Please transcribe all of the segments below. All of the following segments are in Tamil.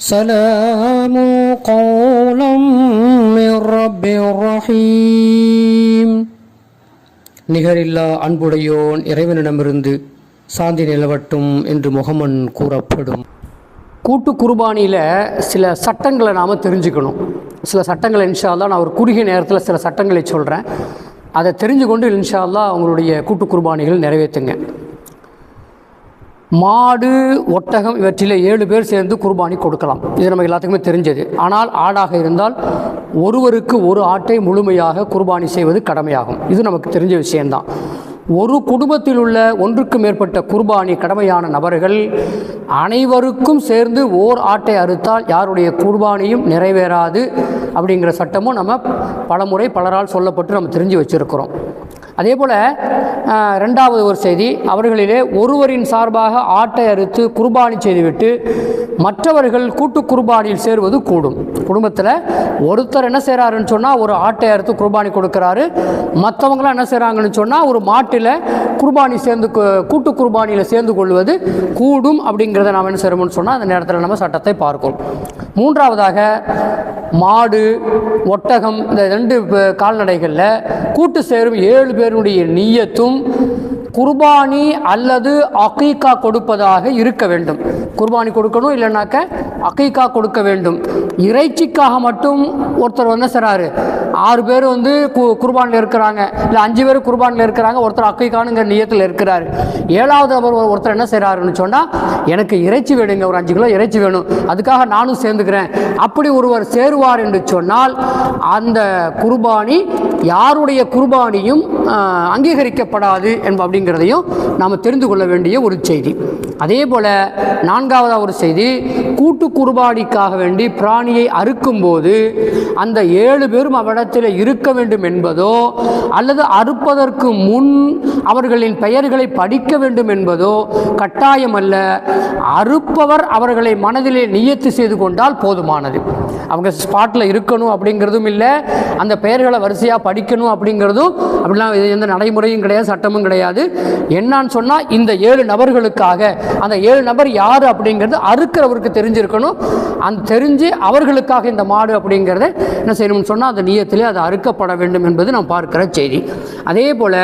سلام قولا من رب رحيم நிகரில்லா அன்புடையோன் இறைவனிடமிருந்து சாந்தி நிலவட்டும் என்று முகமன் கூறப்படும் கூட்டு குர்பானியில் சில சட்டங்களை நாம் தெரிஞ்சுக்கணும் சில சட்டங்களை இன்ஷா அல்லாஹ் நான் ஒரு குறுகிய நேரத்தில் சில சட்டங்களை சொல்கிறேன் அதை தெரிஞ்சு கொண்டு இன்ஷா அல்லாஹ் உங்களுடைய கூட்டு குர்பானிகள் நிறைவேற்றுங்க மாடு ஒட்டகம் இவற்றில் ஏழு பேர் சேர்ந்து குர்பானி கொடுக்கலாம். இது நமக்கு எல்லாத்துக்குமே தெரிஞ்சது. ஆனால் ஆடாக இருந்தால் ஒருவருக்கு ஒரு ஆட்டை முழுமையாக குர்பானி செய்வது கடமையாகும். இது நமக்கு தெரிஞ்ச விஷயம்தான். ஒரு குடும்பத்தில் உள்ள ஒன்றுக்கு மேற்பட்ட குர்பானி கடமையான நபர்கள் அனைவருக்கும் சேர்ந்து ஓர் ஆட்டை அறுத்தால் யாருடைய குர்பானியும் நிறைவேறாது அப்படிங்கிற சட்டமும் நம்ம பலமுறை பலரால் சொல்லப்பட்டு நம்ம தெரிஞ்சு வச்சுருக்கிறோம். அதே போல் ரெண்டாவது ஒரு செய்தி. அவர்களிலே ஒருவரின் சார்பாக ஆட்டை அறுத்து குர்பானி செய்துவிட்டு மற்றவர்கள் கூட்டு குர்பானியில் சேருவது கூடும். குடும்பத்தில் ஒருத்தர் என்ன செய்கிறாருன்னு சொன்னால் ஒரு ஆட்டை அறுத்து குர்பானி கொடுக்குறாரு. மற்றவங்களாம் என்ன செய்கிறாங்கன்னு சொன்னால் ஒரு மாட்டில் குர்பானி சேர்ந்து கூட்டு குர்பானியில் சேர்ந்து கொள்வது கூடும் அப்படிங்கிறத நாம் என்ன செய்கிறோம்னு சொன்னால் அந்த நேரத்தில் நம்ம சட்டத்தை பார்க்கிறோம் மூன்றாவதாக மாடு ஒட்டகம் இந்த ரெண்டு கால்நடைகளில் கூட்டு சேரும் ஏழு பேருடைய நீயத்தும் குர்பானி அல்லது அகீகா கொடுப்பதாக இருக்க வேண்டும். குர்பானி கொடுக்கணும் இல்லைனாக்க அக்கைக்கா கொடுக்க வேண்டும். இறைச்சிக்காக மட்டும் ஒருத்தர் என்ன செய்றாரு. ஆறு பேர் வந்து கு குர்பானில் இருக்கிறாங்க. இல்லை அஞ்சு பேர் குர்பானில் இருக்கிறாங்க. ஒருத்தர் அக்கைக்கானுங்கிற நியத்தில் இருக்கிறாரு. ஏழாவது நபர் ஒரு- ஒருத்தர் என்ன செய்கிறாருன்னு சொன்னால் எனக்கு இறைச்சி வேணுங்க. ஒரு அஞ்சு கிலோ இறைச்சி வேணும். அதுக்காக நானும் சேர்ந்துக்கிறேன். அப்படி ஒருவர் சேருவார் என்று சொன்னால் அந்த குர்பானி யாருடைய குர்பானியும் அங்கீகரிக்கப்படாது என்ப அப்படிங்கிறதையும் நாம் தெரிந்து கொள்ள வேண்டிய ஒரு செய்தி. அதே போல் நான்காவதாக ஒரு செய்தி கூட்டு குர்பானிக்காக வேண்டி பிராணியை அறுக்கும் போது அந்த ஏழு பேரும் அவ்விடத்தில் இருக்க வேண்டும் என்பதோ அல்லது அறுப்பதற்கு முன் அவர்களின் பெயர்களை படிக்க வேண்டும் என்பதோ கட்டாயம் அல்ல அறுப்பவர் அவர்களை மனதிலே நியத்து செய்து கொண்டால் போதுமானது. அவங்க ஸ்பாட்டில் இருக்கணும் அப்படிங்கிறதும் இல்லை அந்த பெயர்களை வரிசையாக படிக்கணும் அப்படிங்கிறதும் அப்படிலாம் இது எந்த நடைமுறையும் கிடையாது சட்டமும் கிடையாது. என்னன்னு சொன்னால் இந்த ஏழு நபர்களுக்காக அந்த ஏழு நபர் யார் அப்படிங்கிறது அறுக்கிறவருக்கு தெரிஞ்சிருக்கணும். அந்த தெரிஞ்சு அவர்களுக்காக இந்த மாடு அப்படிங்கிறத என்ன செய்யணும்னு சொன்னால் அந்த நியத்திலே அது அறுக்கப்பட வேண்டும் என்பது நாம் பார்க்கிற செய்தி. அதே போல்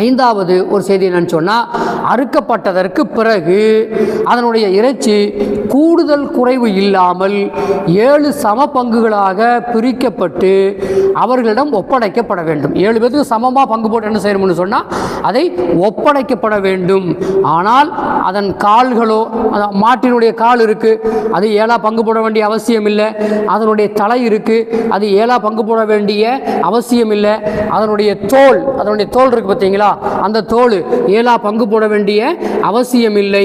ஐந்தாவது ஒரு செய்தி என்னன்னு சொன்னால் அறுக்கப்பட்டதற்கு பிறகு அதனுடைய இறைச்சி கூடுதல் குறைவு இல்லாமல் ஏழு சம பங்குகளாக பிரிக்கப்பட்டு அவர்களிடம் ஒப்படைக்கப்பட வேண்டும். ஏழு பேருக்கு சமமாக பங்கு போட்டு என்ன செய்யணும்னு சொன்னால் அதை ஒப்படைக்கப்பட வேண்டும். ஆனால் அதன் கால்களோ அதான் மாட்டினுடைய கால் இருக்குது அது ஏழா பங்கு போட வேண்டிய அவசியம் இல்லை. அதனுடைய தலை இருக்குது அது ஏழா பங்கு போட வேண்டிய அவசியம் இல்லை. அதனுடைய தோல் அதனுடைய தோல் இருக்குது பார்த்தீங்களா அந்த தோல் ஏழா பங்கு போட வேண்டிய அவசியம் இல்லை.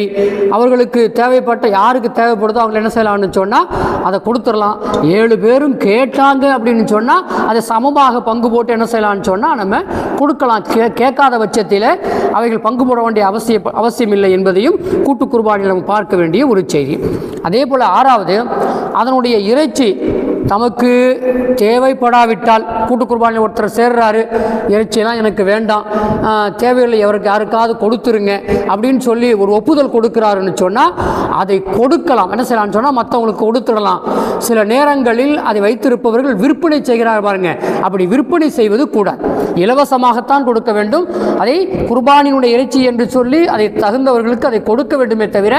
அவர்களுக்கு தேவைப்பட்ட யாருக்கு தேவைப்படுதோ அவங்க என்ன செய்யலாம்னு சொன்னால் அதை கொடுத்துடலாம். ஏழு பேரும் கேட்டாங்க அப்படின்னு சொன்னால் அதை சமமாக பங்கு போட்டு என்ன செய்யலாம்னு சொன்னால் நம்ம கொடுக்கலாம். கே கேட்காத பட்சத்தில் அவைகள் பங்கு போட வேண்டிய அவசிய அவசியம் இல்லை என்பதையும் கூட்டு குர்பானில் நம்ம பார்க்க வேண்டிய ஒரு செய்தி. அதே போல் ஆறாவது அதனுடைய இறைச்சி தமக்கு தேவைப்படாவிட்டால் கூட்டு குர்பானில் ஒருத்தர் சேர்றாரு இறைச்சியெல்லாம் எனக்கு வேண்டாம் தேவையில்லை எவருக்கு யாருக்காவது கொடுத்துருங்க அப்படின்னு சொல்லி ஒரு ஒப்புதல் கொடுக்குறாருன்னு சொன்னால் அதை கொடுக்கலாம். என்ன செய்யலாம்னு சொன்னால் மற்றவங்களுக்கு கொடுத்துடலாம். சில நேரங்களில் அதை வைத்திருப்பவர்கள் விற்பனை செய்கிறார் பாருங்க. அப்படி விற்பனை செய்வது கூடாது. இலவசமாகத்தான் கொடுக்க வேண்டும். அதை குர்பானினுடைய இறைச்சி என்று சொல்லி அதை தகுந்தவர்களுக்கு அதை கொடுக்க வேண்டுமே தவிர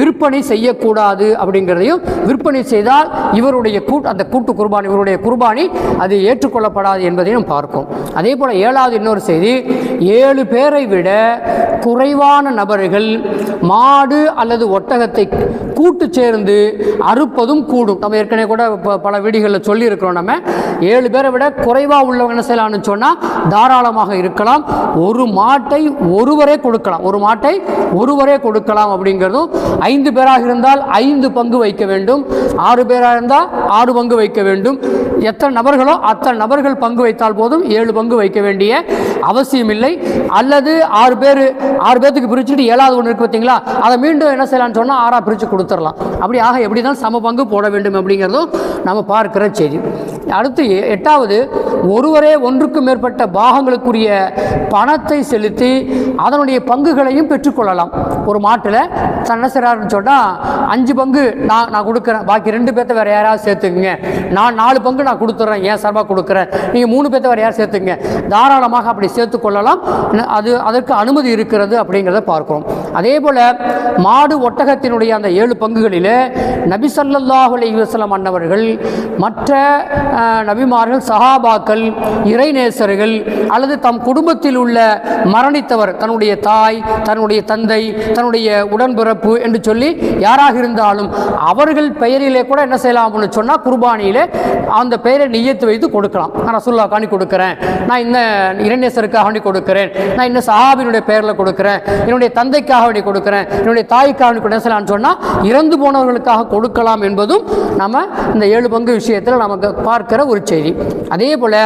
விற்பனை செய்யக்கூடாது அப்படிங்கிறதையும் விற்பனை செய்தால் இவருடைய கூட் அந்த கூட்டு குர்பானி இவருடைய குர்பானி அது ஏற்றுக்கொள்ளப்படாது என்பதையும் பார்க்கும். அதே போல் ஏழாவது இன்னொரு செய்தி ஏழு பேரை விட குறைவான நபர்கள் மாடு அல்லது ஒட்டகத்தை கூட்டு சேர்ந்து அறுப்பதும் கூடும். நம்ம ஏற்கனவே கூட ப- பல வீடுகளில் சொல்லியிருக்கிறோம் நம்ம. ஏழு பேரை விட குறைவாக உள்ளவங்க என்ன செய்யலாம்னு சொன்னால் தாராளமாக இருக்கலாம். ஒரு மாட்டை ஒருவரே கொடுக்கலாம். ஒரு மாட்டை ஒருவரே கொடுக்கலாம் அப்படிங்கிறதும் ஐந்து பேராக இருந்தால் ஐந்து பங்கு வைக்க வேண்டும். ஆறு பேராக இருந்தால் ஆறு பங்கு வைக்க வேண்டும். எத்தனை நபர்களோ அத்தனை நபர்கள் பங்கு வைத்தால் போதும். ஏழு பங்கு வைக்க வேண்டிய அவசியம் இல்லை. அல்லது ஆறு பேர் ஆறு பேர்த்துக்கு பிரிச்சுட்டு ஏழாவது ஒன்று இருக்கு பார்த்தீங்களா அதை மீண்டும் என்ன செய்யலாம்னு சொன்னால் ஆறாக பிரித்து கொடுத்துடலாம். அப்படி ஆக எப்படி தான் சம பங்கு போட வேண்டும் அப்படிங்கிறதும் நம்ம பார்க்கிற செய்தி. அடுத்து எட்டாவது ஒருவரே ஒன்றுக்கும் மேற்பட்ட பாகங்களுக்குரிய பணத்தை செலுத்தி அதனுடைய பங்குகளையும் பெற்றுக்கொள்ளலாம். ஒரு மாட்டில் என்ன சொன்னால் அஞ்சு பங்கு நான் நான் கொடுக்குறேன். பாக்கி ரெண்டு பேர்த்த வேறு யாராவது சேர்த்துக்குங்க. நான் நாலு பங்கு நான் கொடுத்துட்றேன் ஏன் சார்பாக கொடுக்குறேன். நீங்கள் மூணு பேர்த்த வேறு யார் சேர்த்துங்க தாராளமாக அப்படி சேர்த்து கொள்ளலாம். அது அதற்கு அனுமதி இருக்கிறது அப்படிங்கிறத பார்க்கிறோம். அதே போல் மாடு ஒட்டகத்தினுடைய அந்த ஏழு பங்குகளில் நபி ஸல்லல்லாஹு அலைஹி அன்னவர்கள் மற்ற நபிமார்கள் சஹாபாக்கள் இறைநேசர்கள் அல்லது தம் குடும்பத்தில் உள்ள மரணித்தவர் தன்னுடைய தாய் தன்னுடைய தந்தை தன்னுடைய உடன்பிறப்பு என்று சொல்லி யாராக இருந்தாலும் அவர்கள் பெயரிலே கூட என்ன செய்யலாம் அப்படின்னு சொன்னால் குர்பானியிலே அந்த பெயரை நியத்து வைத்து கொடுக்கலாம். நான் ரசுல்லா காணி கொடுக்குறேன். நான் இந்த இறைநேசருக்காக வேண்டி கொடுக்குறேன். நான் இன்னும் சஹாபினுடைய பெயரில் கொடுக்குறேன். என்னுடைய தந்தைக்காக வேண்டி கொடுக்குறேன். என்னுடைய தாய்க்காக வேண்டி என்ன செய்யலாம்னு சொன்னால் இறந்து போனவர்களுக்காக கொடுக்கலாம் என்பதும் நம்ம இந்த ஏழு பங்கு விஷயத்தில் நமக்கு பார்க்கிற ஒரு செய்தி. அதே போல்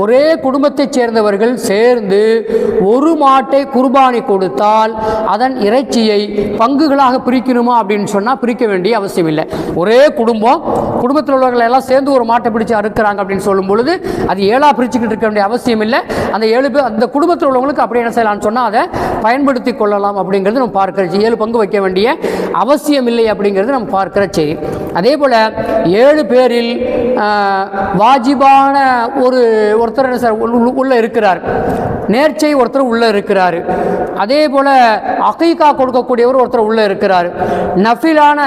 ஒரே குடும்பத்தைச் சேர்ந்தவர்கள் சேர்ந்து ஒரு மாட்டை குர்பானி கொடுத்தால் அதன் இறைச்சியை பங்குகளாக பிரிக்கணுமா அப்படின்னு சொன்னால் பிரிக்க வேண்டிய அவசியம் இல்லை. ஒரே குடும்பம் குடும்பத்தில் உள்ளவர்கள் எல்லாம் சேர்ந்து ஒரு மாட்டை பிடிச்சு அறுக்கிறாங்க அப்படின்னு சொல்லும் பொழுது அது ஏழா பிரிச்சுக்கிட்டு இருக்க வேண்டிய அவசியம் இல்லை. அந்த ஏழு பேர் அந்த குடும்பத்தில் உள்ளவங்களுக்கு அப்படி என்ன செய்யலாம்னு சொன்னால் அதை பயன்படுத்தி கொள்ளலாம் அப்படிங்கிறது நம்ம பார்க்கிற ஏழு பங்கு வைக்க வேண்டிய அவசியம் இல்லை அப்படிங்கிறது நம்ம பார்க்கிற செய்தி. அதே போல் ஏழு பேரில் வாஜிபான ஒரு ஒருத்தர் என்ன சார் உள்ளே இருக்கிறார். நேர்ச்சை ஒருத்தர் உள்ளே இருக்கிறார். அதே போல் அகைக்கா கொடுக்கக்கூடியவர் ஒருத்தர் உள்ளே இருக்கிறார். நஃபிலான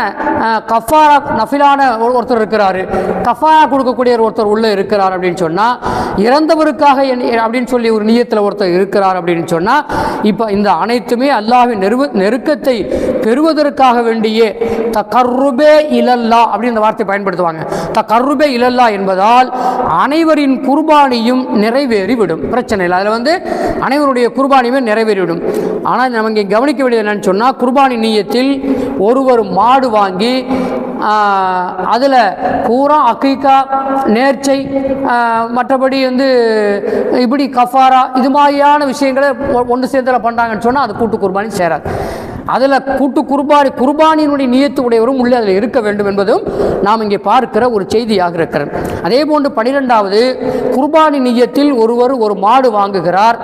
கஃபாரா நஃபிலான ஒரு- ஒருத்தர் இருக்கிறார். கஃபாரா கொடுக்கக்கூடியவர் ஒருத்தர் உள்ளே இருக்கிறார் அப்படின்னு சொன்னால் இறந்தவருக்காக என்- அப்படின்னு சொல்லி ஒரு நியத்தில் ஒருத்தர் இருக்கிறார் அப்படின்னு சொன்னால் இப்போ இந்த அனைத்துமே அல்லாஹ்வின் நெருவு நெருக்கத்தை பெறுவதற்காக வேண்டியே த கர்ருபே இலல்லா அப்படின்ற வார்த்தை பயன்படுத்துவாங்க. த கர்ருபே இலல்லா என்பதால் அனைவரின் குர்பானியும் நிறைவேறிவிடும். பிரச்சனை இல்லை. அதில் வந்து அனைவருடைய குர்பானியுமே நிறைவேறிவிடும். ஆனால் நம்ம இங்கே கவனிக்க வேண்டியது என்னன்னு சொன்னால் குர்பானி நீயத்தில் ஒருவர் மாடு வாங்கி அதில் பூரா அக்கீக்கா நேர்ச்சை மற்றபடி வந்து இப்படி கஃபாரா இது மாதிரியான விஷயங்களை ஒன்று சேர்த்துல பண்ணுறாங்கன்னு சொன்னால் அது கூட்டு குர்பானி சேராது. அதில் கூட்டு குர்பானி குர்பானியினுடைய நியத்து உடையவரும் உள்ளே அதில் இருக்க வேண்டும் என்பதும் நாம் இங்கே பார்க்கிற ஒரு செய்தியாக இருக்கிறது. அதே போன்று பனிரெண்டாவது குர்பானி நியத்தில் ஒருவர் ஒரு மாடு வாங்குகிறார்.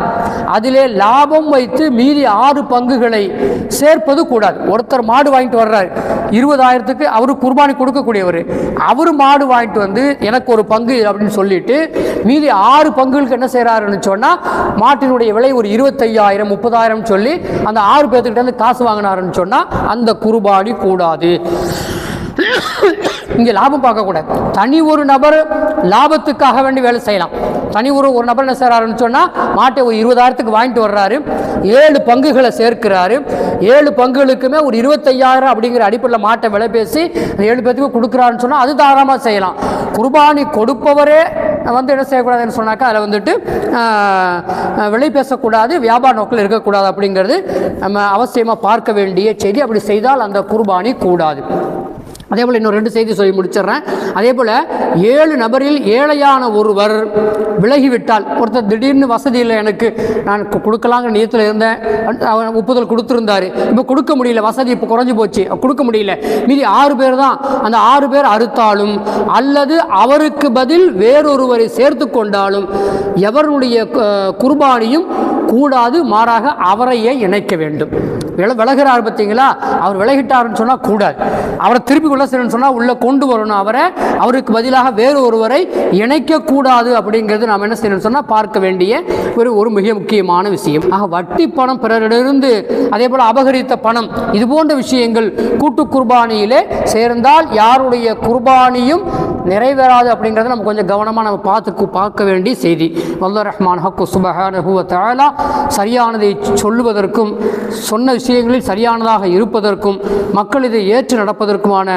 அதிலே லாபம் வைத்து மீதி ஆறு பங்குகளை சேர்ப்பது கூடாது. ஒருத்தர் மாடு வாங்கிட்டு வர்றார். இருபதாயிரத்துக்கு அவரு குர்பானி கொடுக்கக்கூடியவர். அவர் மாடு வாங்கிட்டு வந்து எனக்கு ஒரு பங்கு அப்படின்னு சொல்லிட்டு மீதி ஆறு பங்குகளுக்கு என்ன செய்கிறாருன்னு சொன்னால் மாட்டினுடைய விலை ஒரு இருபத்தையாயிரம் முப்பதாயிரம் சொல்லி அந்த ஆறு பேர்த்துக்கிட்ட வந்து காசு வாங்கினாருன்னு சொன்னால் அந்த குர்பானி கூடாது. இங்கே லாபம் பார்க்கக்கூடாது தனி ஒரு நபர் லாபத்துக்காக வேண்டி வேலை செய்யலாம். தனி ஒரு ஒரு நபர் என்ன செய்கிறாருன்னு சொன்னால் மாட்டை ஒரு இருபதாயிரத்துக்கு வாங்கிட்டு வர்றாரு. ஏழு பங்குகளை சேர்க்கிறாரு. ஏழு பங்குகளுக்குமே ஒரு இருபத்தையாயிரம் அப்படிங்கிற அடிப்படையில் மாட்டை விலை பேசி ஏழு பேத்துக்கு கொடுக்குறாருன்னு சொன்னால் அது தாராளமாக செய்யலாம். குர்பானி கொடுப்பவரே வந்து என்ன செய்யக்கூடாதுன்னு சொன்னாக்கா அதில் வந்துட்டு வெளி பேசக்கூடாது வியாபார நோக்கில் இருக்கக்கூடாது அப்படிங்கிறது நம்ம அவசியமாக பார்க்க வேண்டிய செய்தி. அப்படி செய்தால் அந்த குர்பானி கூடாது. அதே போல் இன்னும் ரெண்டு செய்தி சொல்லி முடிச்சிடுறேன். அதே போல் ஏழு நபரில் ஏழையான ஒருவர் விலகிவிட்டால் ஒருத்தர் திடீர்னு வசதி இல்லை எனக்கு நான் கொடுக்கலாங்கிற நியத்தில் இருந்தேன். அவன் ஒப்புதல் கொடுத்துருந்தாரு. இப்போ கொடுக்க முடியல வசதி இப்போ குறைஞ்சு போச்சு. கொடுக்க முடியல. மீதி ஆறு பேர் தான். அந்த ஆறு பேர் அறுத்தாலும் அல்லது அவருக்கு பதில் வேறொருவரை சேர்த்து கொண்டாலும் எவருடைய குர்பானியும் கூடாது மாறாக அவரையே இணைக்க வேண்டும். வில விலகிறார் பார்த்தீங்களா? அவர் விலகிட்டாருன்னு சொன்னால் கூடாது அவரை திருப்பி உள்ள செய்யணும்னு சொன்னால் உள்ளே கொண்டு வரணும் அவரை. அவருக்கு பதிலாக வேறு ஒருவரை இணைக்கக்கூடாது அப்படிங்கிறது நாம் என்ன செய்யணும்னு சொன்னால் பார்க்க வேண்டிய ஒரு ஒரு மிக முக்கியமான விஷயம். ஆக வட்டி பணம் பிறரிடமிருந்து அதே போல் அபகரித்த பணம் இது போன்ற விஷயங்கள் கூட்டு குர்பானியிலே சேர்ந்தால் யாருடைய குர்பானியும் நிறைவேறாது அப்படிங்கிறத நம்ம கொஞ்சம் கவனமாக நம்ம பார்த்து பார்க்க வேண்டிய செய்தி. வல்ல ரஹ்மான் ஹக்கு சுபஹான சரியானதை சொல்லுவதற்கும் சொன்ன விஷயம் விஷயங்களில் சரியானதாக இருப்பதற்கும் மக்கள் இதை ஏற்று நடப்பதற்குமான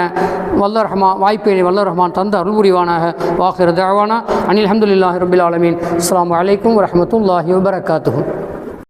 வல்ல ரஹ்மான் வாய்ப்பினை வல்ல ரஹ்மான் தந்த அருள் புரிவானாக வாஹிர தவானா அனில் அஹமதுல்லாஹி ரபில் ஆலமீன். அஸ்லாம் அலைக்கும் வரமத்துல்லாஹி வபரகாத்துகும்